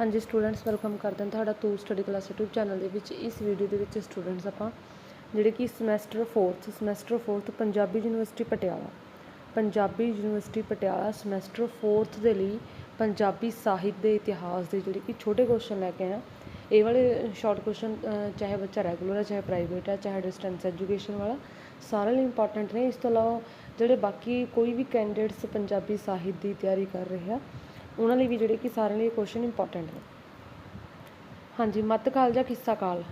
ਹਾਂਜੀ students welcome ਕਰਦੇ ਹਾਂ ਤੁਹਾਡਾ two study class YouTube channel ਦੇ ਵਿੱਚ। ਇਸ ਵੀਡੀਓ ਦੇ ਵਿੱਚ ਸਟੂਡੈਂਟਸ ਆਪਾਂ, ਜਿਹੜੇ ਕਿ semester 4th semester 4th Punjabi university Patiala. Punjabi university Patiala semester 4th ਦੇ ਲਈ ਪੰਜਾਬੀ ਸਾਹਿਤ ਦੇ ਇਤਿਹਾਸ ਦੇ ਜਿਹੜੇ ਕਿ ਛੋਟੇ ਕੁਐਸਚਨ ਲੈ ਕੇ ਆਏ ਇਹ ਵਾਲੇ ਸ਼ਾਰਟ ਕੁਐਸਚਨ ਚਾਹੇ ਬੱਚਾ ਰੈਗੂਲਰ ਹੈ, ਚਾਹੇ ਪ੍ਰਾਈਵੇਟ ਹੈ, ਚਾਹੇ ਡਿਸਟੈਂਸ ਐਜੂਕੇਸ਼ਨ ਵਾਲਾ ਸਾਰੇ ਲਈ ਇੰਪੋਰਟੈਂਟ ਨੇ। ਇਸ ਤੋਂ ਇਲਾਵਾ ਜਿਹੜੇ ਬਾਕੀ ਕੋਈ ਵੀ ਕੈਂਡੀਡੇਟਸ ਪੰਜਾਬੀ ਸਾਹਿਤ ਦੀ ਤਿਆਰੀ ਕਰ ਰਹੇ ਆ ਉਹਨਾਂ ਲਈ ਵੀ ਜਿਹੜੇ ਕਿ ਸਾਰਿਆਂ ਲਈ ਕੁਐਸਚਨ ਇੰਪੋਰਟੈਂਟ ਨੇ। ਹਾਂਜੀ, ਮੱਧ ਕਾਲ ਜਾਂ ਕਿੱਸਾ ਕਾਲ?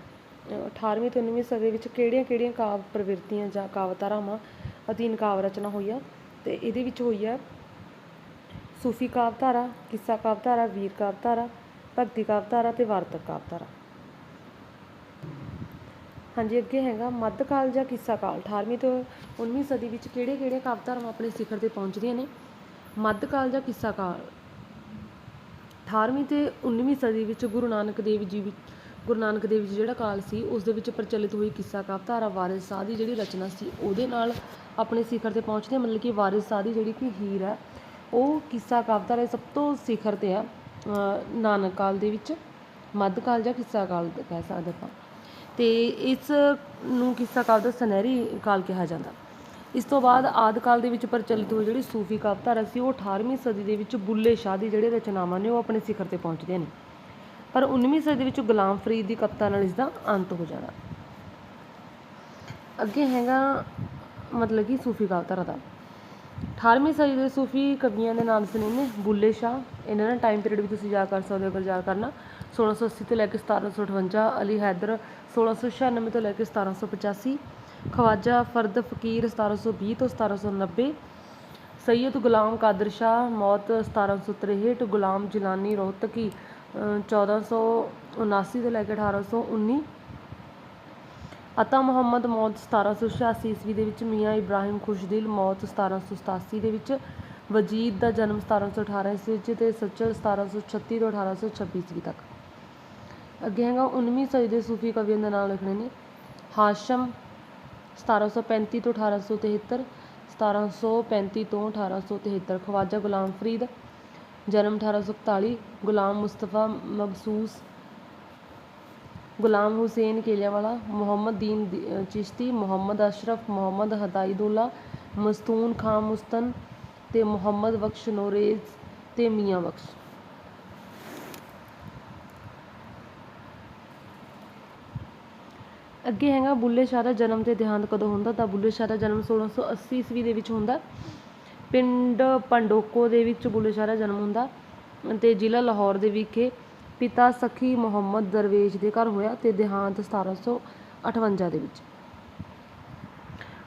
ਅਹ 18ਵੀਂ ਤੋਂ 19ਵੀਂ ਸਦੀ ਵਿੱਚ ਕਿਹੜੀਆਂ-ਕਿਹੜੀਆਂ ਕਾਵ ਪ੍ਰਵਿਰਤੀਆਂ ਜਾਂ ਕਾਵਤਾਰਾਵਾਂ ਅਧੀਨ ਕਾਵ ਰਚਨਾ ਹੋਈ ਆ? ਤੇ ਇਹਦੇ ਵਿੱਚ ਹੋਈ ਆ ਸੂਫੀ ਕਾਵਤਾਰਾ ਕਿੱਸਾ ਕਾਵਤਾਰਾ ਵੀਰ ਕਾਵਤਾਰਾ ਭਗਤੀ ਕਾਵ ਧਾਰਾ ਤੇ ਵਾਰਤਕ ਕਾਵਤਾਰਾ ਹਾਂਜੀ, ਅੱਗੇ ਹੈਗਾ ਮੱਧ ਕਾਲ ਜਾਂ ਕਿੱਸਾ ਕਾਲ। 18ਵੀਂ ਤੋਂ 19ਵੀਂ ਸਦੀ ਵਿੱਚ ਕਿਹੜੇ-ਕਿਹੜੇ ਕਾਵਤਾਰਾਵਾਂ ਆਪਣੇ ਸਿਖਰ ਤੇ ਪਹੁੰਚਦੀਆਂ ਨੇ? ਮੱਧ ਕਾਲ ਜਾਂ ਕਿੱਸਾ ਕਾਲ? 18ਵੀਂ ਤੇ 19ਵੀਂ ਸਦੀ ਵਿੱਚ ਗੁਰੂ ਨਾਨਕ ਦੇਵ ਜੀ ਵਿੱਚ ਗੁਰੂ ਨਾਨਕ ਦੇਵ ਜੀ ਜਿਹੜਾ ਕਾਲ ਸੀ, ਉਸ ਦੇ ਵਿੱਚ ਪ੍ਰਚਲਿਤ ਹੋਈ ਕਿੱਸਾ ਕਾਵਧਾਰਾ ਵਾਰਿਸ ਸ਼ਾਹ ਦੀ ਜਿਹੜੀ ਰਚਨਾ ਸੀ, ਉਹਦੇ ਨਾਲ ਆਪਣੇ ਸਿਖਰ ਤੇ ਪਹੁੰਚਦੇ ਮਤਲਬ ਕਿ ਵਾਰਿਸ ਸ਼ਾਹ ਦੀ ਜਿਹੜੀ ਕਿ ਹੀਰ ਹੈ, ਉਹ ਕਿੱਸਾ ਕਾਵਧਾਰਾ ਦੇ ਸਭ ਤੋਂ ਸਿਖਰ ਤੇ ਆ ਨਾਨਕ ਕਾਲ ਦੇ ਵਿੱਚ, ਮੱਧ ਕਾਲ ਜਾਂ ਕਿੱਸਾ ਕਾਲ ਕਹਿ ਸਕਦੇ ਆਪਾਂ। ਅਤੇ ਇਸ ਨੂੰ ਕਿੱਸਾ ਕਾਲ ਦਾ ਸੁਨਹਿਰੀ ਕਾਲ ਕਿਹਾ ਜਾਂਦਾ। ਇਸ ਤੋਂ ਬਾਅਦ ਆਦਿ ਕਾਲ ਦੇ ਵਿੱਚ ਪ੍ਰਚਲਿਤ ਹੋਈ ਜਿਹੜੀ ਸੂਫੀ ਕਾਵਿਧਾਰਾ ਸੀ ਉਹ 18ਵੀਂ ਸਦੀ ਦੇ ਵਿੱਚ ਬੁੱਲੇ ਸ਼ਾਹ ਦੀ ਜਿਹੜੇ ਰਚਨਾਵਾਂ ਨੇ, ਉਹ ਆਪਣੇ ਸਿਖਰ ਤੇ ਪਹੁੰਚਦੀਆਂ ਨੇ। ਪਰ 19ਵੀਂ ਸਦੀ ਦੇ ਵਿੱਚ ਗੁਲਾਮ ਫਰੀਦ ਦੀ ਕਵਿਤਾ ਨਾਲ ਇਸ ਦਾ ਅੰਤ ਹੋ ਜਾਣਾ। ਅੱਗੇ ਹੈਗਾ ਮਤਲਬ ਕਿ ਸੂਫੀ ਕਾਵਿਧਾਰਾ ਦਾ 18ਵੀਂ ਸਦੀ ਦੇ ਸੂਫੀ ਕਵੀਆਂ ਦੇ ਨਾਮ ਸੁਣੇ ਨੇ ਬੁੱਲੇ ਸ਼ਾਹ। ਇਹਨਾਂ ਦਾ ਟਾਈਮ ਪੀਰੀਅਡ ਵੀ ਤੁਸੀਂ ਯਾਦ ਕਰ ਸਕਦੇ ਹੋ ਅਗਰ ਯਾਦ ਕਰਨਾ 1680 ਤੋਂ ਲੈ ਕੇ 1758 ਅਲੀ ਹੈਦਰ 1696 ਤੋਂ ਲੈ ਕੇ 1785 ਖਵਾਜਾ ਫਰਦ ਫਕੀਰ 1720 ਤੋਂ 1790 ਸੈਯਦ ਗੁਲਾਮ ਕਾਦਰ ਸ਼ਾਹ ਮੌਤ 1763 ਗੁਲਾਮ ਜਿਲਾਨੀ ਰੋਹਤਕੀ ਅਹ 1479 ਤੋਂ ਲੈ ਕੇ 1819 ਅਤਾ ਮੁਹੰਮਦ ਮੌਤ 1786 ਈਸਵੀ ਦੇ ਵਿੱਚ, ਮੀਆਂ ਇਬਰਾਹਿਮ ਖੁਸ਼ਦਿਲ ਮੌਤ 1787 ਦੇ ਵਿੱਚ, ਵਜੀਦ ਦਾ ਜਨਮ 1718 ਈਸਵੀ ਵਿੱਚ ਤੇ ਸੱਚਲ 1736 ਤੋਂ 1826 ਈਸਵੀ ਤੱਕ। ਅੱਗੇ ਹੈਗਾ 19ਵੀਂ ਸਦੀ ਦੇ ਸੂਫੀ ਕਵੀਆਂ ਦੇ ਨਾਮ ਲਿਖਣੇ ਨੇ। ਹਾਸ਼ਮ 1735 ਤੋਂ 1873 1735 ਤੋਂ 1873 ਖਵਾਜਾ ਗੁਲਾਮ ਫਰੀਦ, ਜਨਮ 1841 ਗੁਲਾਮ ਮੁਸਤਫਾ ਮਬਸੂਸ, ਗੁਲਾਮ ਹੁਸੈਨ ਕੇਲਿਆਵਾਲਾ, ਮੁਹੰਮਦ ਦੀਨ ਦੀ- ਚਿਸ਼ਤੀ, ਮੁਹੰਮਦ ਅਸ਼ਰਫ, ਮੁਹੰਮਦ ਹਦਾਇਦੁੱਲਾ, ਮਸਤੂਨ ਖਾਨ ਮੁਸਤਨ ਤੇ ਮੁਹੰਮਦ ਬਖਸ਼ ਨੋਰੇਜ਼ ਤੇ ਮੀਆਂ ਬਖਸ਼। ਅੱਗੇ ਹੈਗਾ ਬੁੱਲੇ ਸ਼ਾਹ ਦਾ ਜਨਮ ਤੇ ਦੇਹਾਂਤ ਕਦੋਂ ਹੁੰਦਾ? ਤਾਂ ਬੁੱਲੇ ਸ਼ਾਹ ਦਾ ਜਨਮ 1680 ਈਸਵੀ ਦੇ ਵਿੱਚ ਹੁੰਦਾ। ਪਿੰਡ ਪੰਡੋਕੋ ਦੇ ਵਿੱਚ ਬੁੱਲੇ ਸ਼ਾਹ ਦਾ ਜਨਮ ਹੁੰਦਾ ਤੇ ਜ਼ਿਲ੍ਹਾ ਲਾਹੌਰ ਦੇ ਵਿਖੇ ਪਿਤਾ ਸਖੀ ਮੁਹੰਮਦ ਦਰਵੇਸ਼ ਦੇ ਘਰ ਹੋਇਆ ਤੇ ਦੇਹਾਂਤ 1758 ਦੇ ਵਿੱਚ।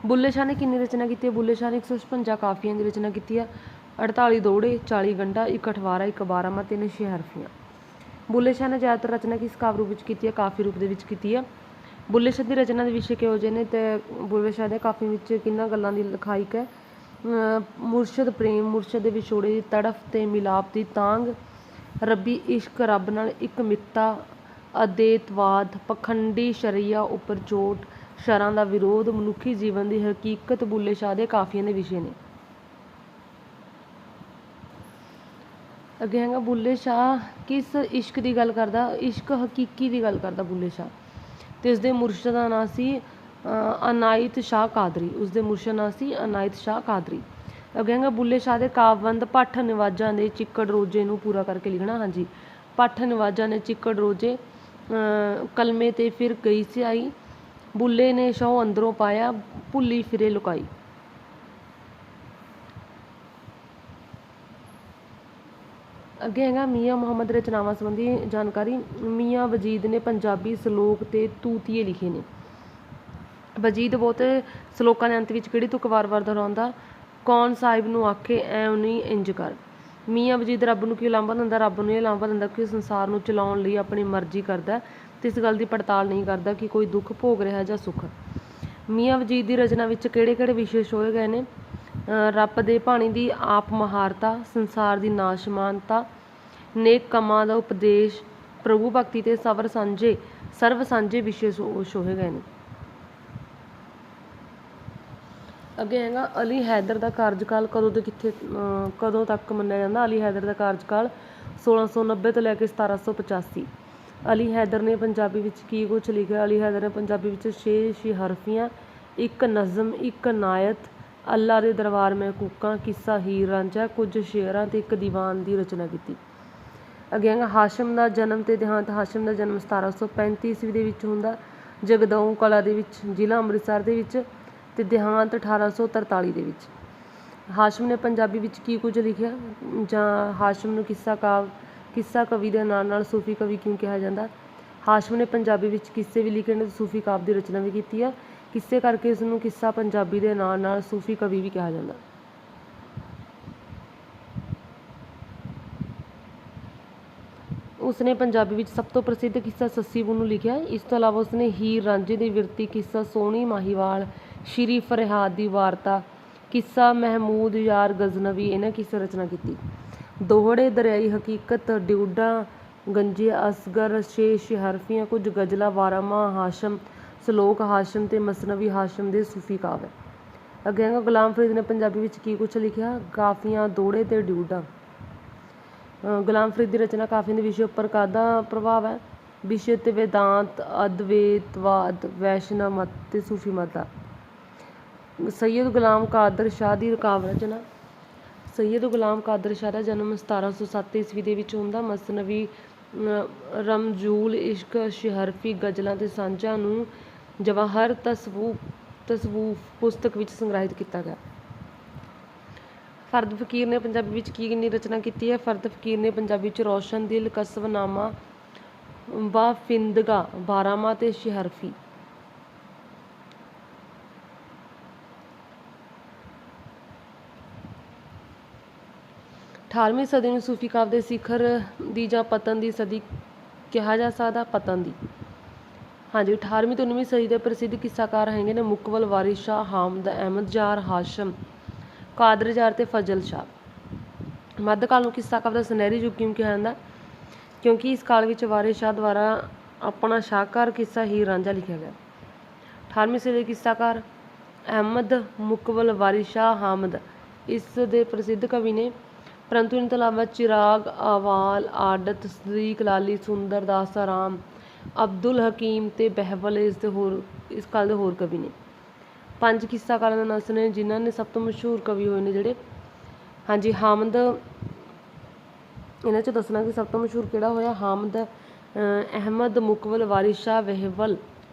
ਬੁੱਲੇ ਸ਼ਾਹ ਨੇ ਕਿੰਨੀ ਰਚਨਾ ਕੀਤੀ ਹੈ? ਬੁੱਲੇ ਸ਼ਾਹ ਨੇ 156 ਕਾਫੀਆਂ ਦੀ ਰਚਨਾ ਕੀਤੀ ਹੈ। 48 ਦੋੜੇ 40 ਗੰਢਾ, ਇੱਕ ਅਠਵਾਰਾ, ਇੱਕ ਬਾਰਾਂਮਾਹ, ਤਿੰਨ ਛੇ ਬੁੱਲੇ ਸ਼ਾਹ ਨੇ ਜ਼ਿਆਦਾਤਰ ਰਚਨਾ ਕਿਸ ਕਾਵਿ ਰੂਪ ਵਿੱਚ ਕੀਤੀ ਹੈ? ਕਾਫੀ ਰੂਪ ਦੇ ਵਿੱਚ ਕੀਤੀ ਹੈ। ਬੁੱਲੇ ਸ਼ਾਹ ਦੀ ਰਚਨਾ ਦੇ ਵਿਸ਼ੇ ਕਿਹੋ ਜਿਹੇ ਨੇ ਤੇ ਬੁੱਲੇ ਸ਼ਾਹ ਦੇ ਕਾਫੀ ਵਿੱਚ ਕਿੰਨਾਂ ਗੱਲਾਂ ਦੀ ਲਿਖਾਇਕ ਹੈ? ਅਹ ਮੁਰਸ਼ਦ ਪ੍ਰੇਮ, ਮੁਰਸ਼ਦ ਦੇ ਵਿਛੋੜੇ ਦੀ ਤੜਫ ਤੇ ਮਿਲਾਪ ਦੀ ਤਾਂਗ ਰੱਬੀ ਇਸ਼ਕ ਰੱਬ ਨਾਲ ਇੱਕ ਮਿੱਤਾ, ਅਦੇਤਵਾਦ, ਪਖੰਡੀ ਸ਼ਰੀਆ ਉੱਪਰ ਚੋਟ, ਸ਼ਰਾਂ ਦਾ ਵਿਰੋਧ, ਮਨੁੱਖੀ ਜੀਵਨ ਦੀ ਹਕੀਕਤ ਬੁੱਲੇ ਸ਼ਾਹ ਦੇ ਕਾਫੀਆਂ ਦੇ ਵਿਸ਼ੇ ਨੇ। ਅੱਗੇ ਹੈਗਾ ਬੁੱਲੇ ਸ਼ਾਹ, ਕਿਸ ਇਸ਼ਕ ਦੀ ਗੱਲ ਕਰਦਾ? ਇਸ਼ਕ ਹਕੀਕੀ ਦੀ ਗੱਲ ਕਰਦਾ ਬੁੱਲੇ ਸ਼ਾਹ। ਤੇ ਉਸਦੇ ਮੁਰਸ਼ਦ ਦਾ ਨਾਂ ਸੀ ਅਨਾਇਤ ਸ਼ਾਹ ਕਾਦਰੀ। ਉਸਦੇ ਮੁਰਸ਼ਦ ਨਾਂ ਸੀ ਅਨਾਇਤ ਸ਼ਾਹ ਕਾਦਰੀ। ਅੱਗੇ ਬੁੱਲੇ ਸ਼ਾਹ ਦੇ ਕਾਵਬੰਦ ਪੱਠ ਨਿਵਾਜਾਂ ਦੇ ਚਿੱਕੜ ਰੋਜੇ ਨੂੰ ਪੂਰਾ ਕਰਕੇ ਲਿਖਣਾ, ਹਾਂਜੀ। ਪੱਠ ਨਿਵਾਜਾਂ ਨੇ ਚਿੱਕੜ ਰੋਜੇ ਕਲਮੇ ਤੇ ਫਿਰ ਗਈ ਸਿਆਈ ਬੁੱਲੇ ਨੇ ਸ਼ਹੁ ਅੰਦਰੋਂ ਪਾਇਆ, ਭੁੱਲੀ ਫਿਰੇ ਲੁਕਾਈ। ਅੱਗੇ ਹੈਗਾ ਮੀਆਂ ਮੁਹੰਮਦ ਰਚਨਾਵਾਂ ਸੰਬੰਧੀ ਜਾਣਕਾਰੀ। ਮੀਆਂ ਵਜੀਦ ਨੇ ਪੰਜਾਬੀ ਸ਼ਲੋਕ ਤੇ ਤੂਤੀਏ ਲਿਖੇ ਨੇ। ਵਜੀਦ ਬਹੁਤ ਸ਼ਲੋਕਾਂ ਦੇ ਅੰਤ ਵਿੱਚ ਕਿਹੜੀ ਤੁਕ ਵਾਰ-ਵਾਰ ਦੁਹਰਾਉਂਦਾ ਕੌਣ ਸਾਹਿਬ ਨੂੰ ਆਖੇ, ਐ ਨਹੀਂ ਇੰਜ ਕਰ। ਮੀਆਂ ਵਜੀਦ ਰੱਬ ਨੂੰ ਕਿਉਂ ਲਾਂਭਾ ਦਿੰਦਾ? ਰੱਬ ਨੂੰ ਇਹ ਲਾਂਭਾ ਦਿੰਦਾ ਕਿ ਸੰਸਾਰ ਨੂੰ ਚਲਾਉਣ ਲਈ ਆਪਣੀ ਮਰਜ਼ੀ ਕਰਦਾ ਤੇ ਇਸ ਗੱਲ ਦੀ ਪੜਤਾਲ ਨਹੀਂ ਕਰਦਾ ਕਿ ਕੋਈ ਦੁੱਖ, ਭੋਗ ਰਿਹਾ ਜਾਂ ਸੁੱਖ। ਮੀਆਂ ਵਜੀਦ ਦੀ ਰਚਨਾ ਵਿੱਚ ਕਿਹੜੇ-ਕਿਹੜੇ ਵਿਸ਼ੇ ਹੋਏ ਗਏ ਨੇ? ਰੱਬ ਦੇ ਬਾਣੀ ਦੀ ਆਪ ਮਹਾਰਤਾ ਸੰਸਾਰ ਦੀ ਨਾਸ਼ਮਾਨਤਾ ਨੇਕ ਕੰਮਾਂ ਦਾ ਉਪਦੇਸ਼ ਪ੍ਰਭੂ ਭਗਤੀ ਤੇ ਸਬਰ ਸਾਂਝੇ, ਸਰਵ ਸਾਂਝੇ ਵਿਸ਼ੇ ਸੋ- ਸੋਹੇ ਗਏ ਨੇ ਅੱਗੇ ਹੈਗਾ ਅਲੀ ਹੈਦਰ ਦਾ ਕਾਰਜਕਾਲ ਕਦੋਂ ਤੋਂ ਕਿੱਥੇ ਕਦੋਂ ਤੱਕ ਮੰਨਿਆ ਜਾਂਦਾ? ਅਲੀ ਹੈਦਰ ਦਾ ਕਾਰਜਕਾਲ 1690 ਤੋਂ ਲੈ ਕੇ 1785 ਅਲੀ ਹੈਦਰ ਨੇ ਪੰਜਾਬੀ ਵਿੱਚ ਕੀ ਕੁਝ ਲਿਖਿਆ? ਅਲੀ ਹੈਦਰ ਨੇ ਪੰਜਾਬੀ ਵਿੱਚ ਛੇ ਸ਼ਿਹਰਫੀਆਂ, ਇੱਕ ਨਜ਼ਮ, ਇੱਕ ਨਾਇਤ, ਅੱਲਾ ਦੇ ਦਰਬਾਰ ਮੈਂ ਕੂਕਾਂ ਕਿੱਸਾ ਹੀਰ ਰਾਂਝਾ ਕੁਝ ਸ਼ੇਅਰਾਂ ਤੇ ਇੱਕ ਦੀਵਾਨ ਦੀ ਰਚਨਾ ਕੀਤੀ। ਅੱਗੇ ਹਾਸ਼ਮ ਦਾ ਜਨਮ ਤੇ ਦੇਹਾਂਤ ਹਾਸ਼ਮ ਦਾ ਜਨਮ 1735 ਈਸਵੀ ਦੇ ਵਿੱਚ ਹੁੰਦਾ। ਜਗਦਾਉਂ ਕਲਾ ਦੇ ਵਿੱਚ, ਜ਼ਿਲ੍ਹਾ ਅੰਮ੍ਰਿਤਸਰ ਦੇ ਵਿੱਚ ਤੇ ਦੇਹਾਂਤ 1843 ਦੇ ਵਿੱਚ। ਹਾਸ਼ਮ ਨੇ ਪੰਜਾਬੀ ਵਿੱਚ ਕੀ ਕੁਝ ਲਿਖਿਆ? ਜਾਂ ਹਾਸ਼ਮ ਨੂੰ ਕਿੱਸਾ ਕਾਵ ਕਿੱਸਾ ਕਵੀ ਦੇ ਨਾਲ ਨਾਲ ਸੂਫੀ ਕਵੀ ਕਿਉਂ ਕਿਹਾ ਜਾਂਦਾ? ਹਾਸ਼ਮ ਨੇ ਪੰਜਾਬੀ ਵਿੱਚ ਕਿੱਸੇ ਵੀ ਲਿਖੇ ਨੇ ਸੂਫੀ ਕਾਵ ਦੀ ਰਚਨਾ ਵੀ ਕੀਤੀ ਆ। ਕਿੱਸੇ ਕਰਕੇ ਇਸ ਨੂੰ ਕਿੱਸਾ ਪੰਜਾਬੀ ਦੇ ਨਾਲ ਨਾਲ ਸੂਫੀ ਕਵੀ ਵੀ ਕਿਹਾ ਜਾਂਦਾ? ਉਸਨੇ ਪੰਜਾਬੀ ਵਿੱਚ ਸਭ ਤੋਂ ਪ੍ਰਸਿੱਧ ਕਿੱਸਾ ਸੱਸੀ ਪੁੰਨੂ ਲਿਖਿਆ ਇਸ ਤੋਂ ਇਲਾਵਾ ਉਸਨੇ ਹੀਰ ਰਾਂਝੇ ਦੀ ਵਿਰਤੀ, ਕਿੱਸਾ ਸੋਹਣੀ ਮਾਹੀਵਾਲ, ਸ਼੍ਰੀ ਫਰਿਹਾਦ ਦੀ ਵਾਰਤਾ, ਕਿੱਸਾ ਮਹਿਮੂਦ ਯਾਰ ਗਜ਼ਨਵੀ, ਇਹਨਾਂ ਕਿੱਸੇ ਰਚਨਾ ਕੀਤੀ। ਦੋਹੜੇ ਦਰਿਆਈ ਹਕੀਕਤ, ਡਿਊਡਾ, ਗੰਜੇ ਅਸਗਰ ਛੇ ਸ਼ਿਹਰਫੀਆਂ ਕੁਝ ਗਜ਼ਲਾਂ ਵਾਰਾਮਾ ਹਾਸ਼ਮ, ਸਲੋਕ ਹਾਸ਼ਮ ਤੇ ਮਸਨਵੀ ਹਾਸ਼ਮ ਦੇ ਸੂਫੀ ਕਾਵ। ਅੱਗੇ ਗੁਲਾਮ ਫਰੀਦ ਨੇ ਪੰਜਾਬੀ ਵਿੱਚ ਕੀ ਕੁਝ ਲਿਖਿਆ? ਕਾਫੀਆਂ ਦੋੜੇ ਤੇ ਡਿਊਡਾ। ਗੁਲਾਮ ਫਰੀਦ ਦੀ ਰਚਨਾ ਕਾਫੀ ਦੇ ਵਿਸ਼ੇ ਉੱਪਰ ਕਾਹਦਾ ਪ੍ਰਭਾਵ ਹੈ? ਵਿਸ਼ੇ ਤੇ ਵੇਦਾਂਤ, ਅਦਵੈਤਵਾਦ, ਵੈਸ਼ਨਵ ਮਤ ਅਤੇ ਸੂਫੀ ਮਤ ਦਾ। ਸੈਯਦ ਗੁਲਾਮ ਕਾਦਰ ਸ਼ਾਹ ਦੀ ਕਾਵਿ ਰਚਨਾ। ਸੈਯਦ ਗੁਲਾਮ ਕਾਦਰ ਸ਼ਾਹ ਦਾ ਜਨਮ 1707 ਈਸਵੀ ਦੇ ਵਿੱਚ ਹੁੰਦਾ। ਮਸਨਵੀ ਰਮਜੂਲ ਇਸ਼ਕ, ਸ਼ਿਹਰਫੀ ਗਜ਼ਲਾਂ ਤੇ ਸਾਂਝਾਂ ਨੂੰ ਜਵਾਹਰ ਤਸਵੂਫ ਤਸਵੂਫ ਪੁਸਤਕ ਵਿੱਚ ਸੰਗ੍ਰਹਿਤ ਕੀਤਾ ਗਿਆ। ਫਰਦ ਫਕੀਰ ਨੇ ਪੰਜਾਬੀ ਵਿੱਚ ਕੀ ਕਿੰਨੀ ਰਚਨਾ ਕੀਤੀ ਹੈ? ਫਰਦ ਫਕੀਰ ਨੇ ਪੰਜਾਬੀ ਵਿੱਚ ਰੋਸ਼ਨ ਦਿਲ, ਕਸਬਨਾਮਾ ਬਾਫਿੰਦਗਾ ਬਾਰਾਮਾ ਤੇ ਸ਼ਿਹਰਫੀ। ਅਠਾਰਵੀਂ ਸਦੀ ਨੂੰ ਸੂਫੀ ਕਾਵ ਦੇ ਸਿਖਰ ਦੀ ਜਾਂ ਪਤਨ ਦੀ ਸਦੀ ਕਿਹਾ ਜਾ ਸਕਦਾ, ਪਤਨ ਦੀ। ਹਾਂਜੀ 18ਵੀਂ ਤੋਂ 19ਵੀਂ ਸਦੀ ਦੇ ਪ੍ਰਸਿੱਧ ਕਿੱਸਾਕਾਰ ਹੈਗੇ ਨੇ ਮੁਕਵਲ, ਵਾਰਿਸ ਸ਼ਾਹ, ਹਾਮਦ, ਅਹਿਮਦ, ਜਾਰ, ਹਾਸ਼ਮ। ਕਾਦਰ ਜਾਰ ਤੇ ਫਜ਼ਲ ਸ਼ਾਹ। ਮੱਧਕਾਲ ਨੂੰ ਕਿੱਸਾ ਕਾਵਿ ਦਾ ਸੁਨਹਿਰੀ ਯੁੱਗ ਕਿਉਂ ਕਿਹਾ ਜਾਂਦਾ? ਕਿਉਂਕਿ ਇਸ ਕਾਲ ਵਿੱਚ ਵਾਰਿਸ ਸ਼ਾਹ ਦੁਆਰਾ ਆਪਣਾ ਸ਼ਾਹਕਾਰ ਕਿੱਸਾ ਹੀ ਰਾਂਝਾ ਲਿਖਿਆ ਗਿਆ। 18ਵੀਂ ਸਦੀ ਦੇ ਕਿੱਸਾਕਾਰ ਅਹਿਮਦ ਮੁਕਬਲ ਵਾਰਿਸ ਸ਼ਾਹ ਹਾਮਦ ਇਸ ਦੇ ਪ੍ਰਸਿੱਧ ਕਵੀ ਨੇ, ਪਰੰਤੂ ਇਹਨਾਂ ਤੋਂ ਇਲਾਵਾ ਚਿਰਾਗ, ਆਵਾਲ ਆਡਤ ਸਦੀਕ, ਲਾਲੀ, ਸੁੰਦਰ, ਦਾਸ ਆਰਾਮ ਅਬਦੁਲ ਹਕੀਮ ਤੇ ਬਹਿਬਲ ਇਸ ਦੇ ਹੋਰ, ਇਸ ਕਾਲ ਦੇ ਹੋਰ ਕਵੀ ਨੇ। ਪੰਜ ਕਿੱਸਾ ਕਾਰਾਂ ਦਾ ਨਾਮ ਨੇ ਜਿਨ੍ਹਾਂ ਨੇ ਸਭ ਤੋਂ ਮਸ਼ਹੂਰ ਕਵੀ ਹੋਏ ਨੇ ਜਿਹੜੇ। ਹਾਂਜੀ, ਹਾਮਦ, ਇਹਨਾਂ 'ਚ ਦੱਸਣਾ ਕਿ ਸਭ ਤੋਂ ਮਸ਼ਹੂਰ ਕਿਹੜਾ ਹੋਇਆ? ਹਾਮਦ ਅਹਿਮਦ ਮੁਕਬਲ ਵਾਰਿਸ ਸ਼ਾਹ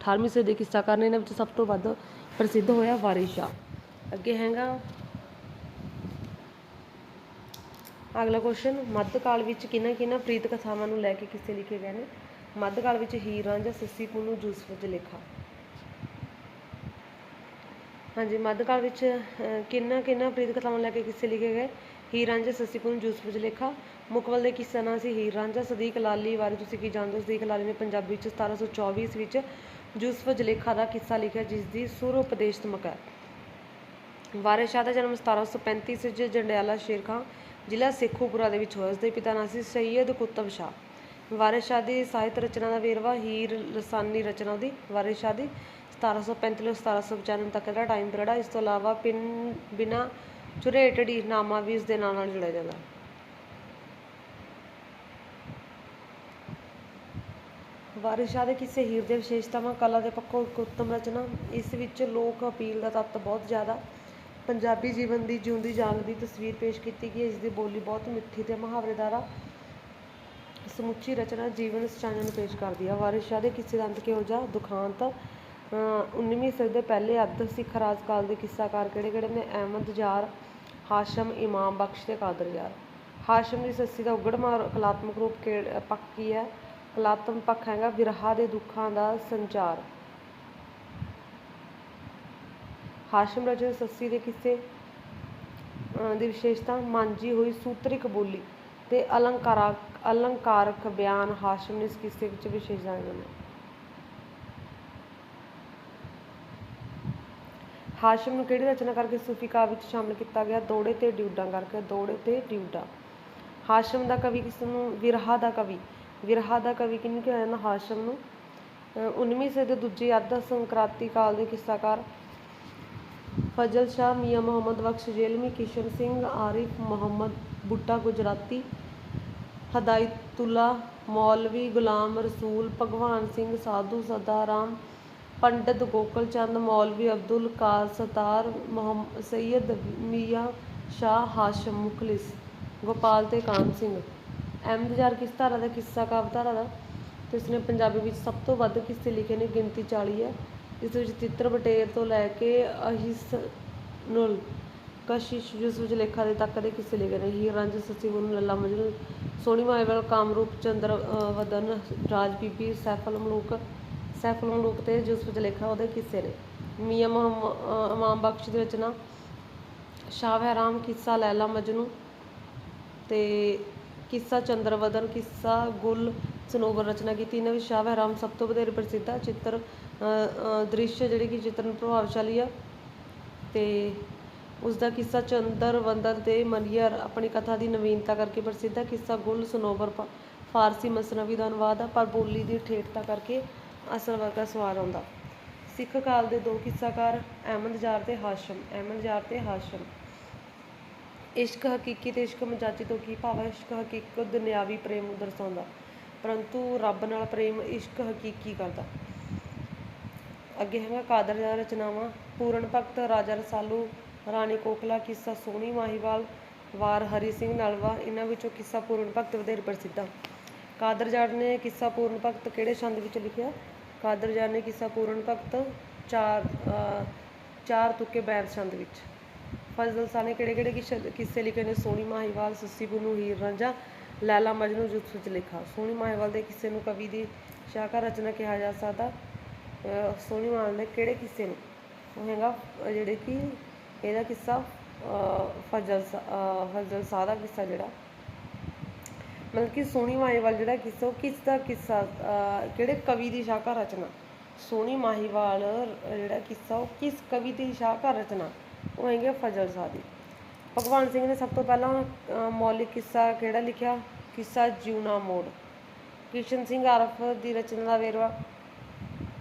18ਵੀਂ ਸਦੀ ਦੇ ਕਿੱਸਾਕਾਰ ਨੇ ਇਹਨਾਂ ਵਿੱਚ ਸਭ ਤੋਂ ਵੱਧ ਪ੍ਰਸਿੱਧ ਹੋਇਆ ਵਾਰਿਸ ਅੱਗੇ ਹੈਗਾ। ਅਗਲਾ ਕੁਐਸਚਨ ਮੱਧਕਾਲ ਵਿੱਚ ਕਿਹਨਾਂ ਕਿਹਨਾਂ ਪ੍ਰੀਤ ਕਥਾਵਾਂ ਨੂੰ ਲੈ ਕੇ ਕਿੱਸੇ ਲਿਖੇ ਗਏ ਨੇ? ਮੱਧਕਾਲ ਵਿੱਚ ਹੀਰ ਰਾਂਝਾ ਸੱਸੀ ਪੁੰਨੂ ਯੂਸਫ ਜਲੇਖਾ ਹਾਂਜੀ, ਮੱਧਕਾਲ ਵਿੱਚ ਕਿੰਨਾ ਕਿੰਨਾ ਪ੍ਰੀਤ ਕਥਾਵਾਂ ਲੈ ਕੇ ਕਿੱਸੇ ਲਿਖੇ ਗਏ? ਹੀਰ ਰਾਂਝਾ, ਸੱਸੀ ਪੁੰਨੂ ਯੂਸਫ ਜਲੇਖਾ ਮੁਕਬਲ ਦੇ ਕਿੱਸਾ ਨਾਂ ਸੀ ਹੀਰ ਰਾਂਝਾ। ਸਦੀਕ ਲਾਲੀ ਬਾਰੇ ਤੁਸੀਂ ਕੀ ਜਾਣਦੇ ਹੋ? ਸਦੀਕ ਲਾਲੀ ਨੇ ਪੰਜਾਬੀ ਵਿੱਚ 1724 ਈਸਵੀ ਵਿੱਚ ਯੂਸਫ ਜਲੇਖਾ ਦਾ ਕਿੱਸਾ ਲਿਖਿਆ, ਜਿਸ ਦੀ ਸੁਰ ਉਪਦੇਸ਼ਤਮਕ ਹੈ। ਵਾਰਿਸ ਸ਼ਾਹ ਦਾ ਜਨਮ 1735 ਈਸਵੀ ਵਿੱਚ ਜੰਡਿਆਲਾ ਸ਼ੇਰ ਖਾਂ, ਜ਼ਿਲ੍ਹਾ ਸੇਖੂਪੁਰਾ ਦੇ ਵਿੱਚ ਹੋਇਆ। ਉਸ ਦੇ ਪਿਤਾ ਨਾਂ ਸੀ ਸੈਯਦ ਕੁਤਬ ਸ਼ਾਹ। ਵਾਰਿਸ ਸ਼ਾਹ ਦੀ ਸਾਹਿਤ ਰਚਨਾ ਦਾ ਵੇਰਵਾ ਹੀਰ ਲਸਾਨੀ ਰਚਨਾ ਦੀ ਵਾਰਿਸ ਸ਼ਾਹ ਦੀ 1735 ਤੋਂ 1795 ਤੱਕ ਦਾ ਟਾਈਮ ਪੀਰੀਅਡ ਆ ਇਸ ਤੋਂ ਇਲਾਵਾ ਪਿੰਨ ਬਿਨਾ ਝੁਰੇਟੜੀ ਨਾਮਾ ਵੀ ਇਸ ਦੇ ਨਾਂ ਨਾਲ ਜੁੜਿਆ ਜਾਂਦਾ। ਵਾਰਿਸ ਸ਼ਾਹ ਦੇ ਕਿਸੇ ਹੀਰ ਦੇ ਵਿਸ਼ੇਸ਼ਤਾਵਾਂ, ਕਲਾ ਦੇ ਪੱਖੋਂ ਇੱਕ ਉੱਤਮ ਰਚਨਾ, ਇਸ ਵਿੱਚ ਲੋਕ ਅਪੀਲ ਦਾ ਤੱਤ ਬਹੁਤ ਜ਼ਿਆਦਾ। ਪੰਜਾਬੀ ਜੀਵਨ ਦੀ ਜਿਉਂਦੀ ਜਾਗਦੀ ਤਸਵੀਰ ਪੇਸ਼ ਕੀਤੀ ਗਈ ਹੈ, ਇਸ ਦੀ ਬੋਲੀ ਬਹੁਤ ਮਿੱਠੀ ਤੇ ਮੁਹਾਵਰੇਦਾਰ ਆ ਸਮੁੱਚੀ ਰਚਨਾ ਜੀਵਨ ਸਚਾਈਆਂ ਨੂੰ ਪੇਸ਼ ਕਰਦੀ ਹੈ। ਵਾਰਿਸ ਸ਼ਾਹ ਦੇ ਕਿਸੇ ਦਾ ਕਿਹੋ ਜਿਹਾ? ਦੁਖਾਂਤ ਅਹ 19ਵੀਂ ਸਦੀ ਦੇ ਪਹਿਲੇ ਅੱਧ ਸਿੱਖ ਰਾਜ ਕਾਲ ਦੇ ਕਿੱਸਾਕਾਰ ਕਿਹੜੇ ਕਿਹੜੇ ਨੇ? ਅਹਿਮਦ ਯਾਰ, ਹਾਸ਼ਮ, ਇਮਾਮ ਬਖਸ਼ ਅਤੇ ਕਾਦਰ ਯਾਰ। ਹਾਸ਼ਮ ਦੀ ਸੱਸੀ ਦਾ ਉਗੜਮਾਰ ਕਲਾਤਮਕ ਰੂਪ ਕਿਹੜ ਪੱਖ ਕੀ ਹੈ? ਕਲਾਤਮਕ ਪੱਖ ਹੈਗਾ ਵਿਰਹਾ ਦੇ ਦੁੱਖਾਂ ਦਾ ਸੰਚਾਰ। ਹਾਸ਼ਮ ਰਚਨ ਸੱਸੀ ਦੇ ਕਿੱਸੇ ਦੀ ਵਿਸ਼ੇਸ਼ਤਾ ਮਾਂਜੀ ਹੋਈ ਸੂਤਰਿਕ ਬੋਲੀ ਤੇ ਅਲੰਕਾਰਕ ਅਲੰਕਾਰਕ ਬਿਆਨ ਹਾਸ਼ਮ ਨੇ ਇਸ ਕਿੱਸੇ ਵਿੱਚ ਵਿਸ਼ੇਸ਼ ਜਾਣੇ ਹਾਸ਼ਮ ਨੂੰ ਕਿਹੜੀ ਰਚਨਾ ਕਰਕੇ ਸੂਫੀ ਕਾਵਿ ਵਿੱਚ ਸ਼ਾਮਲ ਕੀਤਾ ਗਿਆ? ਦੋੜੇ ਤੇ ਡਿਊਡਾ ਕਰਕੇ, ਦੋੜੇ ਤੇ ਡਿਊਡਾ। ਹਾਸ਼ਮ ਦਾ ਕਵੀ ਕਿਸ ਨੂੰ? ਵਿਰਹਾ ਦਾ ਕਵੀ। ਵਿਰਹਾ ਦਾ ਕਵੀ ਕਿਹਨੂੰ ਕਿਹਾ ਜਾਂਦਾ? ਹਾਸ਼ਮ ਨੂੰ। 19ਵੀਂ ਸਦੀ ਦੇ ਦੂਜੇ ਅੱਧ ਸੰਕ੍ਰਾਂਤੀ ਕਾਲ ਦੇ ਕਿੱਸਾਕਾਰ ਫਜ਼ਲ ਸ਼ਾਹ ਮੀਆਂ ਮੁਹੰਮਦ ਬਖਸ਼ ਜੇਲਮੀ ਕਿਸ਼ਨ ਸਿੰਘ, ਆਰਿਫ ਮੁਹੰਮਦ ਬੁੱਟਾ ਗੁਜਰਾਤੀ, ਹਦਾਇਤੁੱਲਾ ਮੌਲਵੀ, ਗੁਲਾਮ ਰਸੂਲ, ਭਗਵਾਨ ਸਿੰਘ, ਸਾਧੂ ਸਦਾਰਾਮ ਪੰਡਿਤ ਗੋਕਲ ਚੰਦ ਮੌਲਵੀ ਅਬਦੁਲ ਕਾਦਰ ਸਤਾਰ ਮੁਹੰਮਦ ਸੈਯਦ ਸ਼ਾਹ ਹਾਸ਼ਮ ਮੁਖਲਿਸ ਗੋਪਾਲ ਤੇ ਕਾਨ ਸਿੰਘ। ਅਹਿਮਦਯਾਰ ਕਿਸ ਧਾਰਾ ਦਾ ਕਿੱਸਾ ਕਾਵਿ ਧਾਰਾ ਦਾ? ਤੇ ਇਸਨੇ ਪੰਜਾਬੀ ਵਿੱਚ ਸਭ ਤੋਂ ਵੱਧ ਕਿੱਸੇ ਲਿਖੇ ਨੇ? ਗਿਣਤੀ 40 ਹੈ। ਇਸ ਵਿੱਚ ਤਿੱਤਰ ਬਟੇਰ ਤੋਂ ਲੈ ਕੇ ਅਹਿਸਨੁਲ ਕਸ਼ਿਸ਼ ਯੂਸਫ ਜਲੇਖਾ ਦੇ ਤੱਕ ਦੇ ਕਿੱਸੇ ਲਿਖੇ ਨੇ। ਹੀਰ ਰਾਂਝਾ ਸੱਸੀ ਗੁਰੂ ਲੱਲਾ ਮਜਨੂ ਸੋਹਣੀ ਮਾਏਵਾਲ ਕਾਮਰੂਪ ਚੰਦਰ ਅ, ਵਦਨ ਰਾਜ ਬੀਬੀ ਸੈਫਲ ਮਲੂਕ ਸੈਫਲ ਰੂਪ ਤੇ ਯੂਸਫ ਜਲੇਖਾ ਉਹਦੇ ਕਿੱਸੇ ਨੇ। ਮੀਆਂ ਮੁਹੰਮਦ ਇਮਾਮ ਬਖਸ਼ ਦੀ ਰਚਨਾ ਸ਼ਾਹ ਹੈਰਾਮ ਕਿੱਸਾ ਲੈਲਾ ਮਜਨੂ ਤੇ ਕਿੱਸਾ ਚੰਦਰਵਦਨ, ਕਿੱਸਾ ਗੁਲ ਸਨੋਵਰ ਰਚਨਾ ਕੀਤੀ। ਇਹਨਾਂ ਵਿੱਚ ਸ਼ਾਹ ਬਹਿਰਾਮ ਸਭ ਤੋਂ ਵਧੇਰੇ ਪ੍ਰਸਿੱਧ ਆ। ਚਿੱਤਰ ਦ੍ਰਿਸ਼ ਜਿਹੜੀ ਕਿ ਚਿੱਤਰਨ ਪ੍ਰਭਾਵਸ਼ਾਲੀ ਆ ਤੇ ਉਸ ਦਾ ਕਿੱਸਾ ਚੰਦਰਵੰਦਰ ਤੇ ਮਨੀਅਰ ਆਪਣੀ ਕਥਾ ਦੀ ਨਵੀਨਤਾ ਕਰਕੇ ਪ੍ਰਸਿੱਧ ਹੈ ਕਿੱਸਾ ਗੁਲ, ਸਨੋਵਰ ਫਾਰਸੀ ਮਸਨਵੀ ਦਾ ਅਨੁਵਾਦ ਆ। ਪਰ ਬੋਲੀ ਦੀ ਠੇਠਤਾ ਕਰਕੇ ਅਸਲ ਵਰਗਾ ਸਵਾਦ ਆਉਂਦਾ। ਸਿੱਖ ਕਾਲ ਦੇ ਦੋ ਕਿੱਸਾਕਾਰ, ਅਹਿਮਦ ਜਾਰ ਤੇ ਹਾਸ਼ਮ, ਅਹਿਮਦ ਜਾਰ ਤੇ ਹਾਸ਼ਮ। ਇਸ਼ਕ ਹਕੀਕੀ ਤੇ ਇਸ਼ਕ ਮਜਾਜੀ ਤੋਂ ਕੀ ਭਾਵ ਹੈ? ਇਸ਼ਕ ਹਕੀਕ ਦੁਨਿਆਵੀ ਪ੍ਰੇਮ ਨੂੰ ਦਰਸਾਉਂਦਾ, ਪਰੰਤੂ ਰੱਬ ਨਾਲ ਪ੍ਰੇਮ ਇਸ਼ਕ ਹਕੀਕੀ ਕਰਦਾ। ਅੱਗੇ ਹੈਗਾ ਕਾਦਰ ਦੀਆਂ ਰਚਨਾਵਾਂ। ਪੂਰਨ ਭਗਤ ਰਾਜਾ ਰਸਾਲੂ, ਰਾਣੀ ਕੋਕਲਾ, ਕਿੱਸਾ ਸੋਹਣੀ ਮਾਹੀਵਾਲ, ਵਾਰ ਹਰੀ ਸਿੰਘ ਨਲਵਾ, ਇਹਨਾਂ ਵਿੱਚੋਂ ਕਿੱਸਾ ਪੂਰਨ ਭਗਤ ਵਧੇਰੇ ਪ੍ਰਸਿੱਧ ਆ। ਕਾਦਰ ਜਾਟ ਨੇ ਕਿੱਸਾ ਪੂਰਨ ਭਗਤ ਕਿਹੜੇ ਛੰਦ ਵਿੱਚ ਲਿਖਿਆ? ਕਾਦਰ ਜਾਟ ਨੇ ਕਿੱਸਾ ਪੂਰਨ ਭਗਤ, ਚਾਰ ਚਾਰ ਤੁਕੇ ਬੈਰ ਛੰਦ ਵਿੱਚ। ਫਜ਼ਲ ਸਾਹ ਨੇ ਕਿਹੜੇ ਕਿਹੜੇ ਕਿੱਸੇ- ਕਿੱਸੇ ਲਿਖੇ ਨੇ? ਸੋਹਣੀ ਮਾਹੀਵਾਲ, ਸੱਸੀ ਬੁਨੂ ਹੀਰ ਰਾਂਝਾ, ਲੈਲਾ ਮਜਨੂ ਯੂਸਫ ਵਿੱਚ ਲਿਖਾ। ਸੋਹਣੀ ਮਾਹੀਵਾਲ ਦੇ ਕਿੱਸੇ ਨੂੰ ਕਵੀ ਦੀ ਸ਼ਾਹਕਾਰ ਰਚਨਾ ਕਿਹਾ ਜਾ ਸਕਦਾ। ਸੋਹਣੀ ਮਾਹੀਵਾਲ ਦੇ ਕਿਹੜੇ ਕਿੱਸੇ ਨੂੰ? ਉਹ ਹੈਗਾ ਜਿਹੜੇ ਕਿ ਇਹਦਾ ਕਿੱਸਾ, ਅਹ, ਫਜ਼ਲ ਸਾ- ਫਜ਼ਲ ਸਾਹ ਦਾ ਕਿੱਸਾ ਜਿਹੜਾ। ਮਤਲਬ ਕਿ ਸੋਹਣੀ ਮਾਹੀਵਾਲ ਜਿਹੜਾ ਕਿੱਸਾ, ਉਹ ਕਿਸ ਦਾ ਕਿੱਸਾ? ਕਿਹੜੇ ਕਵੀ ਦੀ ਸ਼ਾਹਕਾਰ ਰਚਨਾ? ਸੋਹਣੀ ਮਾਹੀਵਾਲ ਜਿਹੜਾ ਕਿੱਸਾ, ਉਹ ਕਿਸ ਕਵੀ ਦੀ ਸ਼ਾਹਕਾਰ ਰਚਨਾ? ਉਹ ਹੈਗੇ ਫਜ਼ਲ ਸਾਹ ਦੀ। ਭਗਵਾਨ ਸਿੰਘ ਨੇ ਸਭ ਤੋਂ ਪਹਿਲਾਂ ਮੌਲਿਕ ਕਿੱਸਾ ਕਿਹੜਾ ਲਿਖਿਆ? ਕਿੱਸਾ ਜਿਉਣਾ ਮੋੜ। ਕਿਸ਼ਨ ਸਿੰਘ ਆਰਫ ਦੀ ਰਚਨਾ ਦਾ ਵੇਰਵਾ।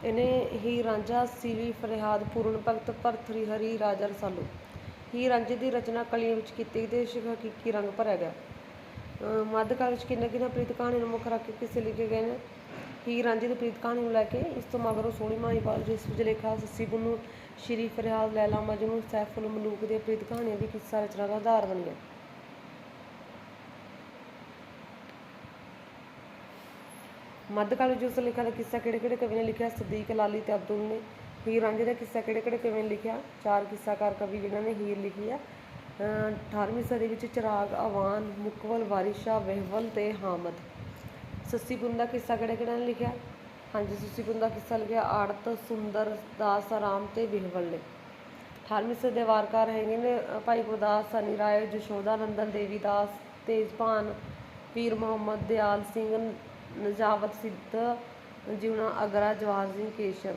ਇਹਨੇ ਹੀ ਰਾਂਝਾ ਸੀਵੀ ਫਰਿਹਾਦ ਪੂਰਨ ਭਗਤ ਭਰਥਰੀ ਹਰੀ ਰਾਜਾ ਰਸਾਲੂ। ਹੀ ਰਾਂਝੇ ਦੀ ਰਚਨਾ ਕਲੀਆਂ ਵਿੱਚ ਕੀਤੀ ਗਈ ਤੇ ਇਸ਼ਕ ਹਕੀਕੀ ਰੰਗ ਭਰਿਆ ਗਿਆ। ਮੱਧਕਾਲ ਵਿੱਚ ਕਿੰਨਾ ਕਿੰਨਾ ਪ੍ਰੀਤ ਕਹਾਣੀ ਨੂੰ ਮੁੱਖ ਰੱਖ ਕੇ ਕਿਸੇ ਲਿਖੇ ਗਏ ਨੇ? ਹੀ ਰਾਂਝੇ ਦੀ ਪ੍ਰੀਤ ਕਹਾਣੀ ਨੂੰ ਲੈ ਕੇ, ਇਸ ਤੋਂ ਮਗਰੋਂ ਸੋਹਣੀ ਮਾਹੀਵਾਲ ਜਿਸ ਵਿੱਚ ਲੇਖਾ ਸੱਸੀ ਪੁੰਨੂ, ਸ਼੍ਰੀ ਫਰਿਆਦ, ਲੈਲਾ ਮਜਨੂ ਸੈਫੁਲ ਮਲੂਕ ਦੇ ਪ੍ਰੀਤ ਕਹਾਣੀਆਂ ਦੀ ਕਿੱਸਾ ਰਚਨਾ ਦਾ ਆਧਾਰ ਬਣੀਆਂ। ਮੱਧਕਾਲ ਵਿੱਚ ਉਸ ਲੇਖਾ ਦਾ ਕਿੱਸਾ ਕਿਹੜੇ ਕਿਹੜੇ ਕਵੀ ਨੇ ਲਿਖਿਆ? ਸਦੀਕ, ਲਾਲੀ ਤੇ ਅਬਦੁਲ ਨੇ। ਹੀਰ ਰਾਂਝੇ ਦਾ ਕਿੱਸਾ ਕਿਹੜੇ ਕਿਹੜੇ ਕਵੀ ਨੇ ਲਿਖਿਆ? ਚਾਰ ਕਿੱਸਾਕਾਰ ਕਵੀ ਜਿਨ੍ਹਾਂ ਨੇ ਹੀਰ ਲਿਖੀ ਆ। ਅਹ 18ਵੀਂ ਸਦੀ ਵਿੱਚ ਚਿਰਾਗ, ਅਵਾਨ, ਮੁਕਵਲ, ਵਾਰਿਸ ਸ਼ਾਹ ਅਤੇ ਹਾਮਦ। ਸੱਸੀ ਪੁੰਨ ਦਾ ਕਿੱਸਾ ਕਿਹੜੇ ਕਿਹੜੇ ਨੇ ਲਿਖਿਆ? ਹਾਂਜੀ, ਸੱਸੀ ਪੁੰਨ ਦਾ ਕਿੱਸਾ ਲਿਖਿਆ, ਆੜਤ, ਸੁੰਦਰ, ਦਾਸ, ਆਰਾਮ ਤੇ ਵਿਹਵਲ ਨੇ। 18ਵੀਂ ਸਦੀ ਦੇ ਵਾਰਕਾਰ ਹੈਗੇ ਨੇ ਭਾਈ ਗੁਰਦਾਸ, ਸਨੀ ਰਾਏ, ਜਸ਼ੋਦਾ ਨੰਦਨ, ਦੇਵੀ ਦਾਸ, ਤੇਜਭਾਨ, ਪੀਰ ਮੁਹੰਮਦ, ਦਿਆਲ ਸਿੰਘ, ਨਜਾਵਤ ਸਿੱਧ ਜਿਉਣਾ ਅਗਰਾ, ਜਵਾਹਰ ਸਿੰਘ, ਕੇਸ਼ਵ।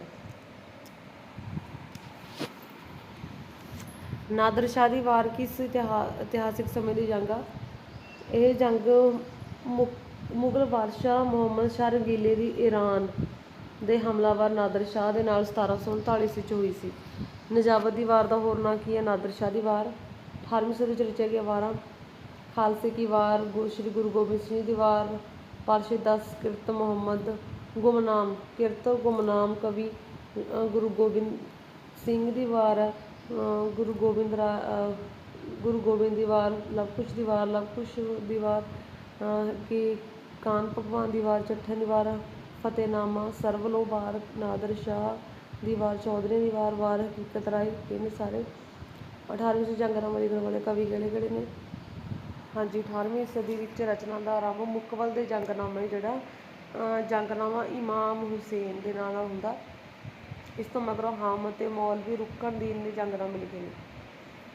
ਨਾਦਰ ਸ਼ਾਹ ਦੀ ਵਾਰ ਕਿਸ ਇਤਿਹਾ- ਇਤਿਹਾਸਿਕ ਸਮੇਂ ਦੀ ਜੰਗ ਆ? ਇਹ ਜੰਗ ਮੁਗਲ ਬਾਦਸ਼ਾਹ ਮੁਹੰਮਦ ਸ਼ਾਹ ਰੰਗੀਲੇ ਦੀ ਈਰਾਨ ਦੇ ਹਮਲਾਵਰ ਨਾਦਰ ਸ਼ਾਹ ਦੇ ਨਾਲ 1739 ਵਿੱਚ ਹੋਈ ਸੀ। ਨਜਾਬਤ ਦੀ ਵਾਰ ਦਾ ਹੋਰ ਨਾਂ ਕੀ ਹੈ? ਨਾਦਰ ਸ਼ਾਹ ਦੀ ਵਾਰ। 18ਵੀਂ ਸਦੀ ਵਿੱਚ ਰਚਿਆ ਗਿਆ ਵਾਰਾਂ। ਖਾਲਸੇ ਕੀ ਵਾਰ ਗੁਰੂ ਸ਼੍ਰੀ ਗੁਰੂ ਗੋਬਿੰਦ ਸਿੰਘ ਦੀ ਵਾਰ, ਪਾਰਸ਼ਦ ਦਸ ਕਿਰਤ ਮੁਹੰਮਦ ਗੁਮਨਾਮ, ਕਿਰਤ ਗੁਮਨਾਮ ਕਵੀ ਗੁਰੂ ਗੋਬਿੰਦ ਸਿੰਘ ਦੀ ਵਾਰ ਹੈ ਗੁਰੂ ਗੋਬਿੰਦ ਰਾ ਗੁਰੂ ਗੋਬਿੰਦ ਦੀ ਵਾਰ, ਲਵ ਕੁਸ਼ ਦੀ ਵਾਰ, ਲਵ ਕੁਸ਼ ਦੀ ਵਾਰ ਕਿ ਕਾਨ ਭਗਵਾਨ ਦੀ ਵਾਰ, ਚੱਠੇ ਦੀ ਵਾਰ, ਫਤਿਹਨਾਮਾ ਸਰਵਲੋ ਵਾਰ, ਨਾਦਰ ਸ਼ਾਹ ਦੀ ਵਾਰ ਚੌਧਰੀ ਦੀ ਵਾਰ ਵਾਰ ਹਕੀਕਤ ਰਾਏ ਇਹਨੇ ਸਾਰੇ 18ਵੀਂ ਸਦੀ ਜੰਗਨਾਮਾ ਲਿਖਣ ਵਾਲੇ ਕਵੀ ਕਿਹੜੇ ਕਿਹੜੇ ਨੇ? ਹਾਂਜੀ 18ਵੀਂ ਸਦੀ ਵਿੱਚ ਰਚਨਾ ਦਾ ਆਰੰਭ ਮੁਕਬਲ ਦੇ ਜੰਗਨਾਮੇ ਜਿਹੜਾ ਜੰਗਨਾਮਾ ਇਮਾਮ ਹੁਸੈਨ ਦੇ ਨਾਲ ਹੁੰਦਾ। ਇਸ ਤੋਂ ਮਗਰੋਂ ਹਾਮ ਅਤੇ ਮੌਲਵੀ ਰੁਕਨਦੀਨ ਨੇ ਜੰਗਨਾਮੇ ਲਿਖੇ ਨੇ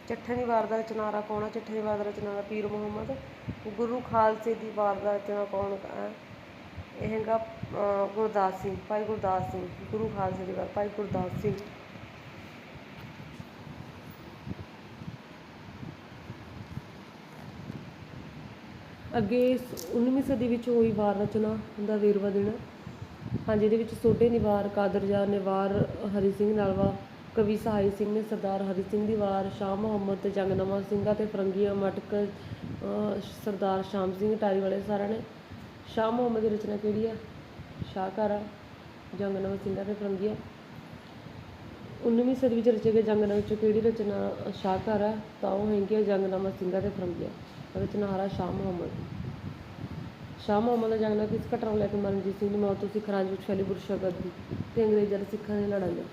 ਚੱਠੇ ਦੀ ਵਾਰ ਦਾ ਰਚਨਾਰਾ ਹੈ ਚੱਠੇ ਦੀ ਵਾਰ ਦਾ ਪੀਰ ਮੁਹੰਮਦ। ਗੁਰੂ ਖਾਲਸੇ ਦੀ ਵਾਰ ਦਾ ਰਚਨਾ ਕੌਣ ਹੈ ਇਹ ਹੈਗਾ ਗੁਰਦਾਸ ਸਿੰਘ, ਭਾਈ ਗੁਰਦਾਸ ਸਿੰਘ, ਗੁਰੂ ਖਾਲਸੇ ਦੀ ਵਾਰ, ਭਾਈ ਗੁਰਦਾਸ ਸਿੰਘ। ਅੱਗੇ 19ਵੀਂ ਸਦੀ ਵਿੱਚ ਹੋਈ ਵਾਰ ਰਚਨਾ ਦਾ ਵੇਰਵਾ ਦੇਣਾ। ਹਾਂਜੀ ਇਹਦੇ ਵਿੱਚ ਸੋਢੇ ਨਿਵਾਰ ਕਾਦਰਜਾ ਨਿਵਾਰ ਹਰੀ ਸਿੰਘ ਨਲਵਾ, ਕਵੀ ਸਹਾਈ ਸਿੰਘ ਨੇ ਸਰਦਾਰ ਹਰੀ ਸਿੰਘ ਦੀ ਵਾਰ, ਸ਼ਾਹ ਮੁਹੰਮਦ ਤੇ ਜੰਗਨਾਮਾ ਸਿੰਘਾਂ ਅਤੇ ਫਰੰਗੀਆਂ, ਮਟਕ ਸਰਦਾਰ ਸ਼ਾਮ ਸਿੰਘ ਟਾਰੀ ਵਾਲੇ ਸਾਰਿਆਂ ਨੇ। ਸ਼ਾਹ ਮੁਹੰਮਦ ਦੀ ਰਚਨਾ ਕਿਹੜੀ ਆ? ਸ਼ਾਹਕਾਰਾ, ਜੰਗਨਾਮਾ ਸਿੰਘਾਂ ਅਤੇ ਫਰੰਗੀਆਂ। 19ਵੀਂ ਸਦੀ ਵਿੱਚ ਰਚੇ ਗਏ ਜੰਗਨਾਮੇ ਵਿੱਚੋਂ ਕਿਹੜੀ ਰਚਨਾ ਸ਼ਾਹਕਾਰ ਹੈ ਤਾਂ ਉਹ ਹੈਗੀ ਹੈ ਜੰਗਨਾਮਾ ਸਿੰਘਾਂ ਤੇ ਫਰੰਗੀਆਂ। ਰਚਨਾਹਾਰਾ ਸ਼ਾਹ ਮੁਹੰਮਦ ਸ਼ਾਹ ਮੁਹੰਮਦ ਦਾ ਜੰਗਨਾਮਾ ਕਿਸ ਘਟਨਾ ਨੂੰ ਲੈ ਕੇ ਮਨਜੀਤ ਸਿੰਘ ਦੀ ਮੌਤ ਤੋਂ ਸਿੱਖ ਰਾਜ ਵਿੱਚ ਫੈਲੀ ਬੁਰਸ਼ਗਤ ਦੀ ਤੇ ਅੰਗਰੇਜ਼ਾਂ ਤੇ ਸਿੱਖਾਂ ਦੀਆਂ ਲੜਾਈਆਂ?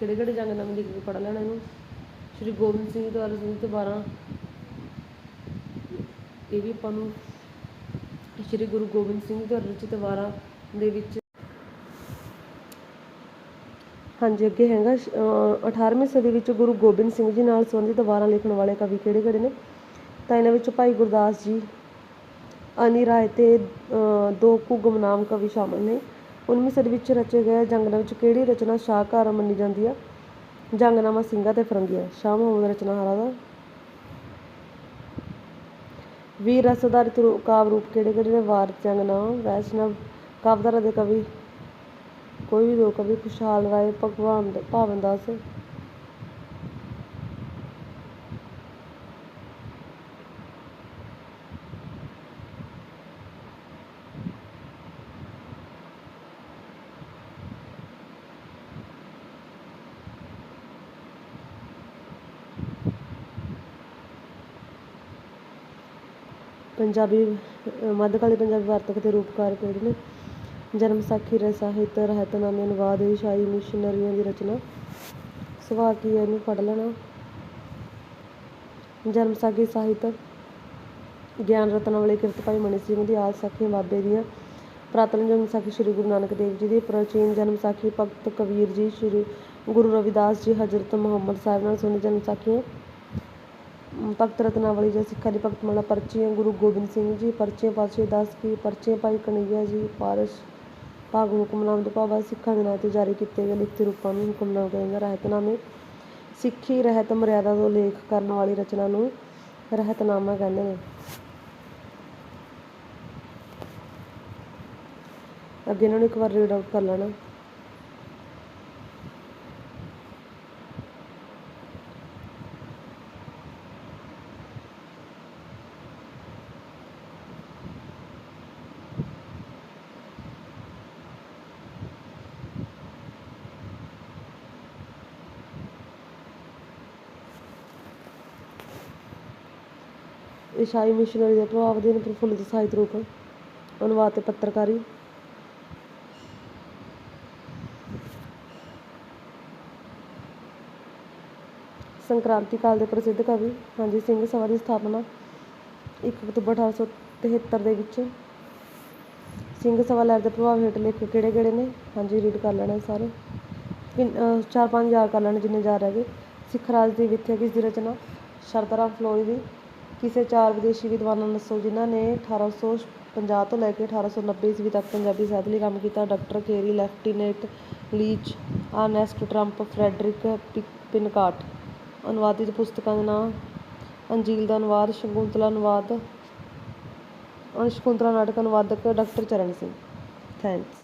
ਕਿਹੜੇ ਕਿਹੜੇ ਜੰਗਨਾਮੇ ਲਿਖ ਕੇ ਪੜ੍ਹ ਲੈਣਾ ਇਹਨੂੰ? ਸ਼੍ਰੀ ਗੋਬਿੰਦ ਸਿੰਘ ਦੁਆਰਾ ਸਿੰਘ ਤੇ 12 ਇਹ ਵੀ ਆਪਾਂ ਨੂੰ ਸ਼੍ਰੀ ਗੁਰੂ ਗੋਬਿੰਦ ਸਿੰਘ ਦੁਆਰਾ ਰਚਿਤ ਵਾਰਾਂ ਦੇ ਵਿੱਚ। ਹਾਂਜੀ, ਅੱਗੇ ਹੈਗਾ ਸ਼- 18ਵੀਂ ਸਦੀ ਵਿੱਚ ਗੁਰੂ ਗੋਬਿੰਦ ਸਿੰਘ ਜੀ ਨਾਲ ਸੰਬੰਧਿਤ ਵਾਰਾਂ ਲਿਖਣ ਵਾਲੇ ਕਵੀ ਕਿਹੜੇ ਕਿਹੜੇ ਨੇ? ਤਾਂ ਇਹਨਾਂ ਵਿੱਚ ਭਾਈ ਗੁਰਦਾਸ ਜੀ ਅਨੀ ਰਾਏ ਤੇ ਦੋ ਕੁ ਗੁਮਨਾਮ ਕਵੀ ਸ਼ਾਮਲ ਨੇ। 19ਵੀਂ ਸਦੀ ਵਿੱਚ ਰਚੇ ਗਏ ਜੰਗਨਾਮੇ ਵਿੱਚ ਕਿਹੜੀ ਰਚਨਾ ਸ਼ਾਹਕਾਰ ਮੰਨੀ ਜਾਂਦੀ ਹੈ ਜੰਗਨਾਮਾ ਸਿੰਘਾਂ ਅਤੇ ਫਰੰਗੀਆਂ। ਸ਼ਾਹ ਮੁਹੰਮਦ ਰਚਨਾਹਾਰਾ ਦਾ। ਵੀਰ ਰਸ ਆਧਾਰਿਤ ਕਾਵਿ ਰੂਪ ਕਿਹੜੇ ਕਿਹੜੇ ਨੇ? ਵਾਰ ਜੰਗਨਾਮਾ, ਵੈਸ਼ਨਵ, ਕਾਵਿਧਾਰਾ ਦੇ ਕਵੀ। ਕੋਈ ਵੀ ਦੋ ਕਵੀ, ਖੁਸ਼ਹਾਲ ਰਾਏ, ਭਗਵਾਨ ਦ- ਭਾਵਨ ਦਾਸ ਪੰਜਾਬੀ, ਮੱਧਕਾਲੀ ਪੰਜਾਬੀ ਵਾਰਤਕ ਦੇ ਰੂਪਕਾਰ ਕਿਹੜੇ ਨੇ? ਜਨਮ ਸਾਖੀ ਰ ਸਾਹਿਤ ਰਹਿਤਨਾਮੇ ਅਨੁਵਾਦ ਈਸ਼ਾਈ ਮਿਸ਼ਨਰੀਆਂ ਦੀ ਰਚਨਾ। ਸਵਾਲ ਕੀ ਹੈ? ਇਹਨੂੰ ਪੜ੍ਹ ਲੈਣਾ। ਜਨਮ ਸਾਖੀ ਸਾਹਿਤ, ਗਿਆਨ ਰਤਨ ਵਾਲੇ ਕਿਰਤ ਭਾਈ ਮਨੀ ਸਿੰਘ ਦੀ ਆਦ ਸਾਖੀ ਬਾਬੇ ਦੀਆਂ। ਪ੍ਰਾਤਨ ਜਨਮ ਸਾਖੀ ਸ੍ਰੀ ਗੁਰੂ ਨਾਨਕ ਦੇਵ ਜੀ ਦੀ ਪ੍ਰਾਚੀਨ ਜਨਮ ਸਾਖੀ ਭਗਤ ਕਬੀਰ ਜੀ, ਸ੍ਰੀ ਗੁਰੂ ਰਵਿਦਾਸ ਜੀ, ਹਜ਼ਰਤ ਮੁਹੰਮਦ ਸਾਹਿਬ ਨਾਲ ਸੰਬੰਧਿਤ ਜਨਮ ਸਾਖੀਆਂ। ਭਗਤ ਰਤਨਾਵਲੀ ਜਾਂ ਸਿੱਖਾਂ ਦੀ ਭਗਤਮਾਲਾ ਪਰਚੀਆਂ, ਗੁਰੂ ਗੋਬਿੰਦ ਸਿੰਘ ਜੀ, ਪਰਚੇ ਪਾਤਸ਼ਾਹੀ ਦਾਸ ਕੀ, ਪਰਚੇ ਭਾਈ ਕਨਈਆ ਜੀ, ਪਾਰਸ ਭਾਗ ਹੁਕਮਨਾਮ ਦੇ ਭਾਵਾ ਸਿੱਖਾਂ ਦੇ ਨਾਂ ਤੇ ਜਾਰੀ ਕੀਤੇ ਗਏ ਲਿਖਤੀ ਰੂਪਾਂ ਨੂੰ ਹੁਕਮਨਾਮ ਕਹਿੰਦੇ ਰਹਿਤਨਾਮੇ, ਸਿੱਖੀ ਰਹਿਤ ਮਰਿਆਦਾ ਤੋਂ ਲੇਖ ਕਰਨ ਵਾਲੀ ਰਚਨਾ ਨੂੰ ਰਹਿਤਨਾਮਾ ਕਹਿੰਦੇ ਨੇ। ਅੱਗੇ ਇਹਨਾਂ ਨੂੰ ਇੱਕ ਵਾਰ ਰੀਡ ਆਊਟ ਕਰ ਲੈਣਾ। ਈਸਾਈ ਮਿਸ਼ਨਰੀ ਦੇ ਪ੍ਰਭਾਵ ਅਧੀਨ ਪ੍ਰਫੁੱਲਿਤ ਸਾਹਿਤ ਰੂਪ ਅਨੁਵਾਦ ਤੇ ਪੱਤਰਕਾਰੀ। ਸੰਕ੍ਰਾਂਤੀ ਕਾਲ ਦੇ ਪ੍ਰਸਿੱਧ ਕਵੀ ਹਾਂਜੀ ਸਿੰਘ ਸਭਾ ਦੀ ਸਥਾਪਨਾ 1 ਅਕਤੂਬਰ 1873 ਦੇ ਵਿੱਚ ਸਿੰਘ ਸਭਾ ਲਹਿਰ ਦੇ ਪ੍ਰਭਾਵ ਹੇਠ ਲੇਖਕ ਕਿਹੜੇ ਕਿਹੜੇ ਨੇ? ਹਾਂਜੀ ਰੀਡ ਕਰ ਲੈਣਾ ਸਾਰੇ। ਕਿੰਨ- ਚਾਰ ਪੰਜ ਯਾਦ ਕਰ ਲੈਣੇ ਜਿੰਨੇ ਯਾਦ ਹੈਗੇ। ਸਿੱਖ ਰਾਜ ਦੀ ਵਿੱਥਿਆ ਕਿਸ ਦੀ ਰਚਨਾ ਸ਼ਰਤਰਾਮ ਫਲੋਰੀ ਦੀ ਕਿਸੇ ਚਾਰ ਵਿਦੇਸ਼ੀ ਵਿਦਵਾਨਾਂ ਨੂੰ ਦੱਸੋ, ਜਿਨ੍ਹਾਂ ਨੇ 1850 ਤੋਂ ਲੈ ਕੇ 1890 ਈਸਵੀ ਤੱਕ ਪੰਜਾਬੀ ਸਾਹਿਤ ਲਈ ਕੰਮ ਕੀਤਾ, doctor Carey, lieutenant Leech, Ernest Trumpp, Frederic ਪਿ- Pincott. ਅਨੁਵਾਦਿਤ ਪੁਸਤਕਾਂ ਦੇ ਨਾਂ, ਅੰਜੀਲ ਦਾ ਅਨੁਵਾਦ, ਸ਼ਕੁੰਤਲਾ ਅਨੁਵਾਦ ਅਹ ਨਾਟਕ ਅਨੁਵਾਦਕ ਡਾਕਟਰ ਚਰਨ ਸਿੰਘ। ਥੈਂਕਸ